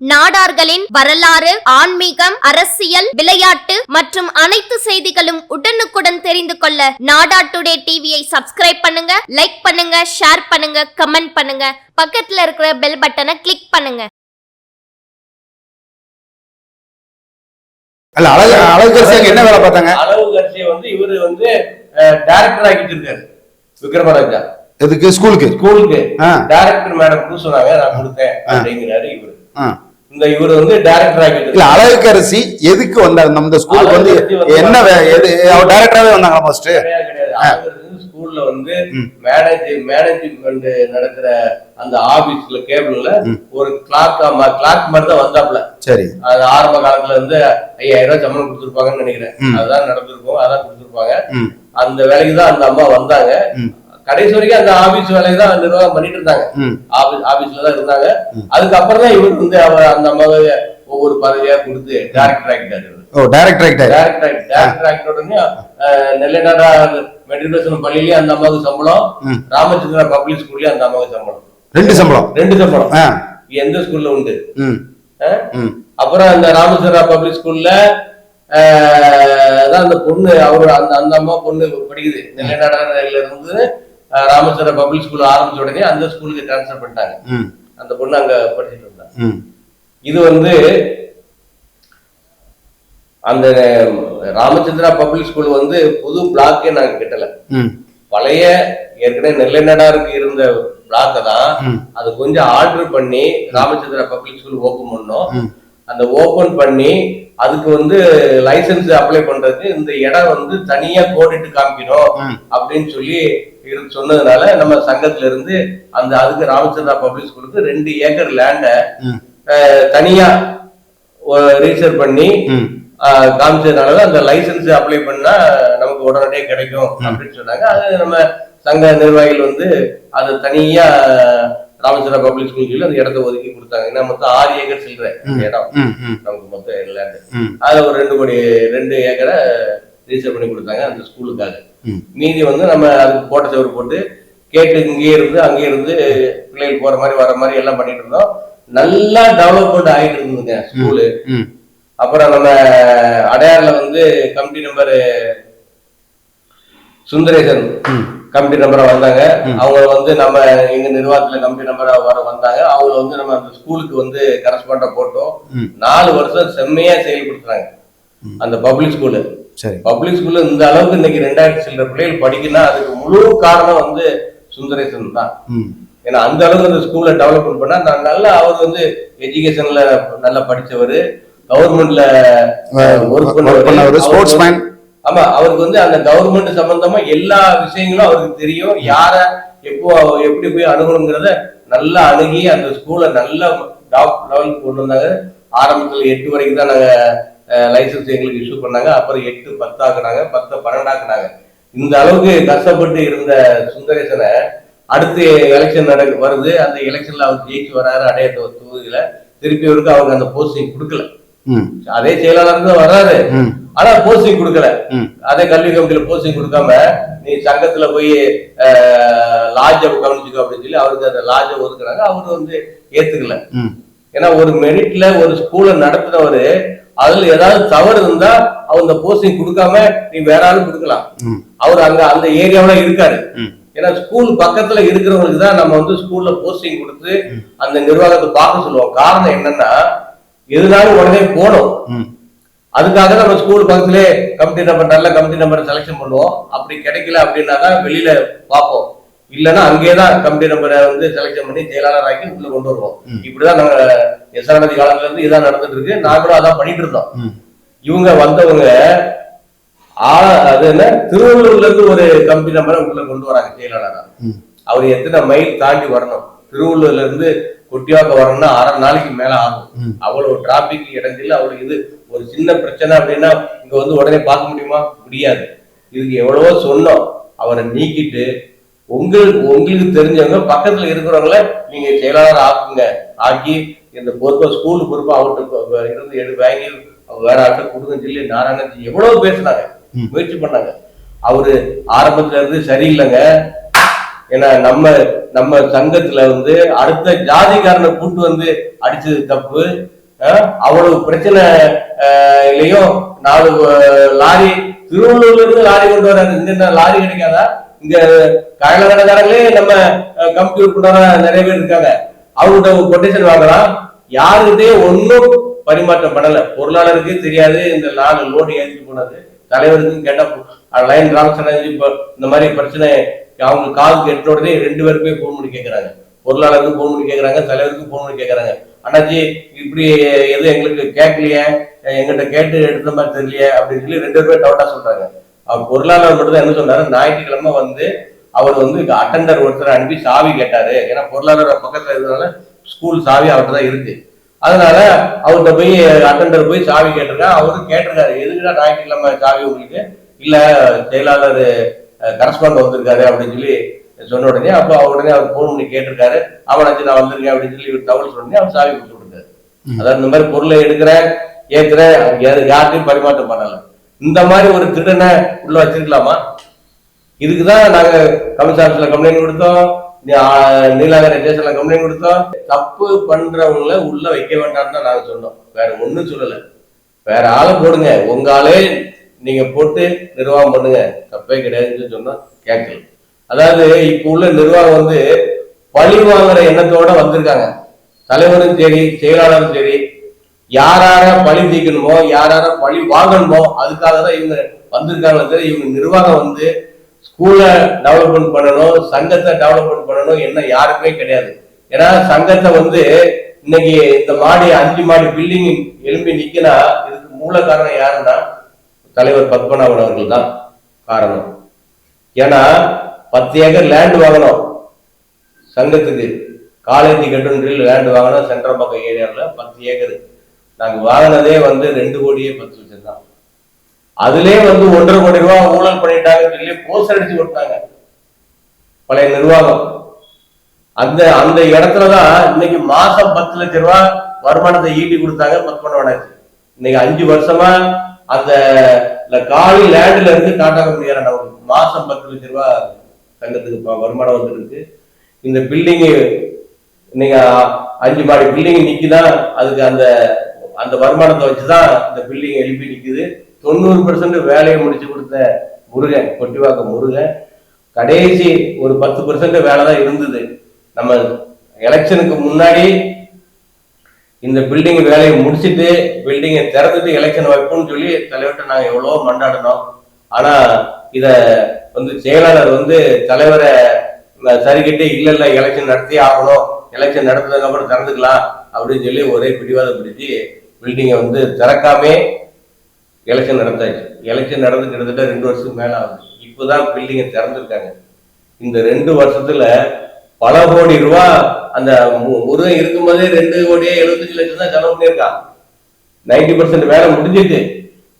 நாடார்களின் வரலாறு ஆன்மீகம் அரசியல் விளையாட்டு மற்றும் அனைத்து செய்திகளும் உடனுக்குடன் தெரிந்து கொள்ள நாடா டுடே டிவியை சப்ஸ்கிரைப் பண்ணுங்க லைக் பண்ணுங்க ஷேர் பண்ணுங்க கமெண்ட் பண்ணுங்க. பக்கத்துல இருக்கிற பெல் பட்டனை கிளிக் பண்ணுங்க. அல்ல அழகு என்ன வேலை பார்த்தாங்க? அளவு கட்சியை வந்து இவரு வந்து டைரக்டர் ஆக்கிட்டு இருக்காரு விக்ரமராஜா எதுக்கு? ஸ்கூலுக்கு ஸ்கூலுக்கு. டைரக்டர் மேடம் சொன்னாங்க நான் கொடுத்தேன் அப்படிங்கிறாரு இவரு. ஆ. இந்த இவரு வந்து டைரக்டர் ஆக்கிட்டு இல்ல. அழகரசி எதுக்கு வந்தாங்க நம்ம ஸ்கூலுக்கு வந்து என்ன எது அவர் டைரக்டராவே வந்தாங்க ஃபர்ஸ்ட் ஸ்கூல்ல வந்து மேனேஜ் மேனேஜ்மெண்ட் நடக்கிற அந்த ஆபீஸ்ல கேபிள்ல ஒரு கிளாக் கிளாக் மாதிரி தான் வந்தாப்ல சரி. அது ஆரம்ப காலத்துல இருந்து ஐயாயிரம் ரூபாய் சம்பளம் கொடுத்துருப்பாங்கன்னு நினைக்கிறேன். அதுதான் நடந்திருக்கும் அதான் கொடுத்துருப்பாங்க. அந்த வேலைக்கு தான் அந்த அம்மா வந்தாங்க. கடைசி வரைக்கும் அந்த ஆபீஸ் வேலையை தான் நிர்வாகம் பண்ணிட்டு இருந்தாங்க. ஆபீஸ்ல தான் இருந்தாங்க. அதுக்கப்புறம் தான் இவர் வந்து அவர் அந்த அம்மாவை ஒவ்வொரு பதவியா கொடுத்து டைரக்டர் ஆக்கிட்டாரு ஓ டைரக்டர் ஆகிட்டாரு டைரக்டர் ஆக்கி டைரக்டர் உடனே அஹ், நெல்லைநாடா மெட்ரிகுலேஷன் பள்ளியிலேயே அந்த அம்மாவுக்கு சம்பளம். ராமச்சந்திரா பப்ளிக் ஸ்கூல்லயும் அந்த அம்மாவுக்கு சம்பளம். ரெண்டு சம்பளம். ரெண்டு சம்பளம். எந்த ஸ்கூல்ல உண்டு? அப்புறம் அந்த ராமச்சந்திரா பப்ளிக் ஸ்கூல்ல தான் அந்த பொண்ணு அவரு அந்த அந்த அம்மா பொண்ணு படிக்குது. நெல்லைநாடால இருந்து ராமச்சந்திரா பப்ளிக் ஸ்கூல் ஆரம்பிச்ச உடனே அந்த ஸ்கூலுக்கு ட்ரான்ஸ்ஃபர் பண்ணிட்டாங்க. அந்த பொண்ணு அங்க படிச்சுட்டு இருந்தாங்க இது வந்து அந்த ராமச்சந்திரா பப்ளிக் ஸ்கூல் வந்து புது பிளாக்கே நாங்க கட்டல. பழைய ஏற்கனவே நெல்லைநடாருக்கு இருந்த பிளாக்கை தான். அது கொஞ்சம் ஆர்டர் பண்ணி ராமச்சந்திரா பப்ளிக் ஸ்கூல் ஓபன் பண்ணோம். அந்த ஓபன் பண்ணி அதுக்கு வந்து லைசென்ஸ் அப்ளை பண்றதுக்கு இந்த இடம் வந்து தனியா கோடிட்டு காமிக்கணும். அப்படின்னு சொல்லி இரு- சொன்னதுனால நம்ம சங்கத்துல இருந்து அந்த அதுக்கு ராமச்சந்திரா பப்ளிக் ஸ்கூலுக்கு ரெண்டு ஏக்கர் லேண்ட தனியா ரீசர்வ் பண்ணி காமிச்சதுனால அந்த லைசென்ஸ் அப்ளை பண்ணா நமக்கு உடனடியே கிடைக்கும் அப்படின்னு சொன்னாங்க. அது நம்ம சங்க நிர்வாகிகள் வந்து அது தனியா ராமச்சந்திரா பப்ளிக் ஸ்கூல் அந்த இடத்த ஒதுக்கி கொடுத்தாங்க. ஏன்னா மொத்தம் ஆறு ஏக்கர் சில்லற இடம். நமக்கு மொத்தம் லேண்டு அதுல ஒரு ரெண்டு கோடி ரெண்டு ஏக்கரை ரிஜிஸ்டர் பண்ணி கொடுத்தாங்க அந்த ஸ்கூலுக்காக. மீதி வந்து நம்ம அதுக்கு போட்ட சவர் போட்டு கேட்டு இங்கேயே இருந்து அங்கேயே இருந்து பிள்ளைகள் போற மாதிரி வர மாதிரி எல்லாம் பண்ணிட்டு இருந்தோம். நல்லா டெவலப்மெண்ட் ஆகிட்டு இருந்ததுங்க ஸ்கூலு. அப்புறம் நம்ம அடையாறுல வந்து கமிட்டி நம்பர் சுந்தரேசன் கமிட்டி நம்பரா வந்தாங்க. அவங்க வந்து நம்ம எங்க நிர்வாகத்துல கமிட்டி நம்பரா வர வந்தாங்க. அவங்க வந்து நம்ம அந்த ஸ்கூலுக்கு வந்து கரஸ்பாண்டா போட்டோம். நாலு வருஷம் செம்மையா செயல்படுத்துறாங்க அந்த பப்ளிக் ஸ்கூலு சரி. பப்ளிக் ஸ்கூல்ல இந்த அளவுக்கு இன்னைக்கு ரெண்டாயிரத்தி சில்லற பிள்ளைகள் படிக்கணும்னா அதுக்கு முழு காரணம் வந்து சுந்தரேசன் தான். ஏன்னா அந்த அளவுக்கு அந்த ஸ்கூல்ல டெவலப்மெண்ட் பண்ணா நான் நல்லா அவர் வந்து எஜுகேஷன்ல நல்லா படிச்சவர். கவர்மெண்ட்ல ஒர்க் sportsman. ஆமா அவருக்கு வந்து அந்த கவர்மெண்ட் சம்பந்தமா எல்லா விஷயங்களும் அவருக்கு தெரியும். யார எப்போ எப்படி போய் அணுகணுங்கிறத நல்லா அணுகி அந்த ஸ்கூலை நல்ல டாப் லெவலுக்கு கொண்டு வந்தாங்க ஆரம்பத்துல எட்டு வரைக்கும் தான் நாங்க லைசன்ஸ் எங்களுக்கு இஷ்யூ பண்ணாங்க. அப்புறம் எட்டு பத்தாக்குனாங்க பத்து பன்னெண்டாக்குனாங்க இந்த அளவுக்கு கஷ்டப்பட்டு இருந்த சுந்தரேசனை அடுத்து எலெக்ஷன் நட வருது. அந்த எலெக்ஷன்ல அவர் ஜெயிச்சு வராரு. அடையாத்த தொகுதியில. திருப்பி அவருக்கு அவங்க அந்த போஸ்டிங் கொடுக்கல. அதே செயலாளர் தான் வர்றாரு ஆனா போஸ்டிங் கொடுக்கல. அதே கல்வி கமிட்டியில போஸ்டிங் கொடுக்காம நீ சங்கத்துல போய் லாட்ஜ கவனிச்சுக்கோ அப்படின்னு சொல்லி அவருக்கு அந்த லாட்ஜ ஒதுக்குறாங்க அவரு வந்து ஏத்துக்கல. ஏன்னா ஒரு மெரிட்ல ஒரு ஸ்கூலை நடத்துனவரு அதுல ஏதாவது தவறு இருந்தா அவர் இந்த போஸ்டிங் கொடுக்காம நீ வேற ஆளு கொடுக்கலாம். அவர் அங்க அந்த ஏரியாவுல இருக்காரு. ஏன்னா ஸ்கூல் பக்கத்துல இருக்கிறவங்களுக்கு தான் நம்ம வந்து ஸ்கூல்ல போஸ்டிங் கொடுத்து அந்த நிர்வாகத்தை பார்க்க சொல்லுவோம். காரணம் என்னன்னா எதுனாலும் உடனே போகணும். ம். அதுக்காக நம்ம ஸ்கூல் பக்கத்திலே கமிட்டி நம்பர் நல்ல கமிட்டி நம்பர் செலக்ஷன் பண்ணுவோம். அப்படி கிடைக்கல அப்படின்னா தான் வெளியில பார்ப்போம். இல்லைன்னா அங்கேயே தான் கமிட்டி நம்பரை வந்து செலக்ஷன் பண்ணி செயலாளர் ஆக்கி உள்ள கொண்டு வருவோம். இப்படிதான் நாங்க எஸ்ஆர்டி காலத்துல இருந்து இதான் நடந்துட்டு இருக்கு. நாங்களும் அதான் பண்ணிட்டு இருந்தோம். இவங்க வந்தவங்க ஆ- அது என்ன? திருவள்ளூர்ல இருந்து ஒரு கமிட்டி நம்பரை உள்ள கொண்டு வராங்க செயலாளரா. அவர் எத்தனை மைல் தாண்டி வரணும். திருவள்ளூர்ல இருந்து கொட்டியாக்க வரணும்னா அரை நாளைக்கு மேல ஆகும். அவ்வளவு டிராபிக் இடத்துல அவ்வளவு இது ஒரு சின்ன பிரச்சனை அப்படின்னா இங்க வந்து உடனே பார்க்க முடியுமா? முடியாது. இதுக்கு எவ்வளவோ சொன்னோம். அவரை நீக்கிட்டு உங்களுக்கு உங்களுக்கு தெரிஞ்சவங்க பக்கத்துல இருக்கிறவங்கள நீங்க செயலாளர் ஆக்குங்க. ஆக்கி இந்த பொறுப்பை ஸ்கூல் பொறுப்பை அவர்கிட்ட இருந்து எடு வாங்கி வேற ஆட்ட கொடுங்கன்னு சொல்லி நாராயணன் எவ்வளவு பேசினாங்க. முயற்சி பண்ணாங்க. அவரு ஆரம்பத்துல இருந்து சரியில்லைங்க. ஏன்னா நம்ம நம்ம சங்கத்துல வந்து அடுத்த ஜாதிக்காரனை கூட்டு வந்து அடிச்சது தப்பு. அவ்வளவு பிரச்சனை இல்லையும் நாலு லாரி திருவள்ளூர்ல இருந்து லாரி கொண்டு என்ன லாரி கிடைக்காதா? இங்க கடைக்காரங்களே நம்ம கம்ப்யூட்டர் கொண்டு நிறைய பேர் இருக்காங்க. அவங்கள்ட்ட கொட்டேஷன் வாங்கலாம் யாருக்கிட்டே ஒன்றும் பரிமாற்றம் பண்ணல. பொருளாளருக்கு தெரியாது இந்த நாலு லோடு ஏற்றிட்டு போனது. தலைவருக்கும் கேட்டால் லைன் ராம்சன் இப்போ இந்த மாதிரி பிரச்சனை அவங்க கால் கெட்ட உடனே ரெண்டு பேருக்குமே ஃபோன் பண்ணி கேட்குறாங்க பொருளாளருக்கும் ஃபோன் பண்ணி கேட்குறாங்க தலைவருக்கும் ஃபோன் பண்ணி கேட்குறாங்க அண்ணாச்சி இப்படி எதுவும் எங்களுக்கு கேட்கலையே? எங்கிட்ட கேட்டு எடுத்த மாதிரி தெரியலையே? அப்படின்னு சொல்லி ரெண்டு பேருமே டவுட்டாக சொல்றாங்க. அவர் பொருளாளர் மட்டும் தான் என்ன சொன்னாரு? ஞாயிற்றுக்கிழமை வந்து அவர் வந்து அட்டெண்டர் ஒருத்தர் அனுப்பி சாவி கேட்டாரு. ஏன்னா பொருளாளர் பக்கத்துல இருந்ததுனால ஸ்கூல் சாவி அவர்கிட்ட தான் இருக்கு. அதனால அவர்கிட்ட போய் அட்டெண்டர் போய் சாவி கேட்டிருக்கான் அவரு கேட்டிருக்காரு எதுக்குடா ஞாயிற்றுக்கிழமை சாவி உங்களுக்கு? இல்ல செயலாளர் கரஸ்பாண்ட் வந்திருக்காரு அப்படின்னு சொல்லி சொன்ன உடனே அப்போ உடனே அவர் ஃபோன் பண்ணி கேட்டிருக்காரு. அவனாச்சு நான் வந்திருக்கேன் அப்படின்னு சொல்லி இவர் தகவல் சொன்னே அவர் சாவி கொடுத்து விட்டுருக்காரு அதாவது இந்த மாதிரி பொருளை எடுக்கிறேன் ஏத்துறேன் யாரு- யார்கிட்டயும் பரிமாற்றம் பண்ணல. இந்த மாதிரி ஒரு திருடனை உள்ள வச்சிருக்கலாமா? இதுக்குதான் நாங்க கமிஷன் ஆஃபீஸ்ல கம்ப்ளைண்ட் கொடுத்தோம். நீ- ஸ்டேஷன்ல கம்ப்ளைண்ட் கொடுத்தோம். தப்பு பண்றவங்கள உள்ள வைக்க வேண்டாம்னு தான் நாங்க சொன்னோம். வேற ஒண்ணும் சொல்லல. வேற ஆளை போடுங்க. உங்க ஆளே நீங்க போட்டு நிர்வாகம் பண்ணுங்க. தப்பே கிடையாதுன்னு சொன்னா கேட்கல. அதாவது இப்ப உள்ள நிர்வாகம் வந்து பழி வாங்குற எண்ணத்தோட வந்திருக்காங்க. தலைவரும் சரி செயலாளரும் சரி யாரார பழி தீக்கணுமோ யாரார பழி வாங்கணுமோ அதுக்காக தான் இவங்க வந்திருக்காங்களே தவிர இவங்க நிர்வாகம் வந்து ஸ்கூலை டெவலப்மெண்ட் பண்ணணும் சங்கத்தை டெவலப்மெண்ட் பண்ணணும் என்ன யாருக்குமே கிடையாது. ஏன்னா சங்கத்தை வந்து இன்னைக்கு இந்த மாடி அஞ்சு மாடி பில்டிங் எழும்பி நிக்கினா இதுக்கு மூல காரணம் யாருன்னா தலைவர் பத்மநாபன் அவர்கள் தான் காரணம். ஏன்னா பத்து ஏக்கர் லேண்ட் வாங்கணும். சங்கத்துக்கு. காலேஜ் கட்டுன்றில் லேண்ட் வாங்கணும் சென்ட்ரல் பக்கம் ஏரியாவில் பத்து ஏக்கர். நாங்க வாங்கினதே வந்து ரெண்டு கோடியே பத்து லட்சம் தான். அதுலயே வந்து ஒன்றரை கோடி ரூபாய் ஊழல் பண்ணிட்டாங்கன்னு சொல்லி போஸ்டர் அடிச்சு விட்டாங்க பழைய நிர்வாகம். அந்த அந்த இடத்துலதான் இன்னைக்கு மாசம் பத்து லட்சம் ரூபாய் வருமானத்தை ஈட்டி கொடுத்தாங்க பத்மநாபனாச்சு இன்னைக்கு அஞ்சு வருஷமா அந்த காலி லேண்ட்ல இருந்து டாடா முடியாது நமக்கு மாசம் பத்து லட்சம் ரூபாய் சங்கத்துக்கு வருமானம் வந்துருக்கு. இந்த பில்டிங்கு நீங்க அஞ்சு மாடி பில்டிங் நிக்கிதான் அதுக்கு அந்த அந்த வருமானத்தை வச்சுதான் இந்த பில்டிங் எழுப்பி நிற்குது தொண்ணூறு பெர்சன்ட் வேலையை முடிச்சு கொடுத்த முருகன் கொட்டிவாக்க முருகன் கடைசி ஒரு பத்து பெர்சன்ட் வேலை தான் இருந்தது. நம்ம எலெக்ஷனுக்கு முன்னாடி இந்த பில்டிங் வேலையை முடிச்சிட்டு பில்டிங்கை திறந்துட்டு எலெக்ஷன் வைப்போம்னு சொல்லி தலைவர்கிட்ட நாங்கள் எவ்வளவோ மண்டாடினோம். ஆனா இத வந்து செயலாளர் வந்து தலைவரை ம- சரிக்கிட்டு இல்லை இல்லை எலெக்ஷன் நடத்தியே ஆகணும். எலெக்ஷன் நடந்ததுக்கு அப்புறம் திறந்துக்கலாம். அப்படின்னு சொல்லி ஒரே பிடிவாதம் பிடிச்சி பில்டிங்கை வந்து திறக்காமே எலெக்ஷன் நடந்தாச்சு. எலெக்ஷன் நடந்து கிட்டத்தட்ட ரெண்டு வருஷத்துக்கு மேலே ஆகுது. இப்போ தான் பில்டிங்கை திறந்துருக்காங்க. இந்த ரெண்டு வருஷத்தில் பல கோடி ரூபா அந்த மு- முருகன் இருக்கும்போதே ரெண்டு கோடியே எழுபத்தஞ்சு லட்சம் தான் செலவு பண்ணியிருக்கான் நைன்டி பர்சன்ட் வேலை முடிஞ்சிட்டு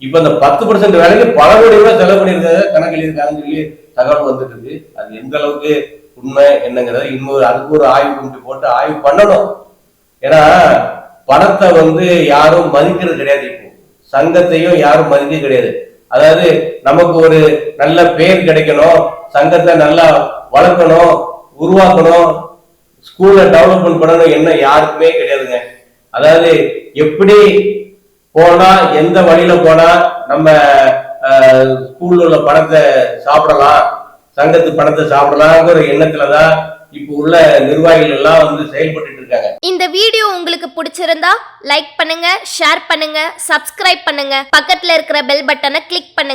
இப்போ அந்த பத்து பர்சன்ட் வேலைக்கு பல கோடி ரூபா செலவு பண்ணியிருக்காங்க கணக்கு எழுதியிருக்காங்கன்னு சொல்லி தகவல் வந்துட்டு இருக்கு. அது எந்த அளவுக்கு உண்மை என்னங்கிறத இன்னொரு அதுக்கு ஒரு ஆய்வு கமிட்டி போட்டு ஆய்வு பண்ணணும். ஏன்னா பணத்தை வந்து யாரும் மதிக்கிறது கிடையாது இப்போ. சங்கத்தையும் யாரும் மதிக்க கிடையாது. அதாவது நமக்கு ஒரு நல்ல பேர் கிடைக்கணும் சங்கத்தை நல்லா வளர்க்கணும் உருவாக்கணும் ஸ்கூல்ல டெவலப்மெண்ட் பண்ணணும் என்ன யாருக்குமே கிடையாதுங்க. அதாவது எப்படி போனா எந்த வழியில போனா நம்ம ஸ்கூல்ல உள்ள பணத்தை சாப்பிடலாம் சங்கத்து பணத்தை சாப்பிடலாங்கிற எண்ணத்துலதான் இப்போ உள்ள நிர்வாகிகள் எல்லாம் வந்து செயல்பட்டு இருக்காங்க. இந்த வீடியோ உங்களுக்கு பிடிச்சிருந்தா லைக் பண்ணுங்க ஷேர் பண்ணுங்க சப்ஸ்கிரைப் பண்ணுங்க. பக்கத்துல இருக்கிற பெல் பட்டனை கிளிக் பண்ணுங்க.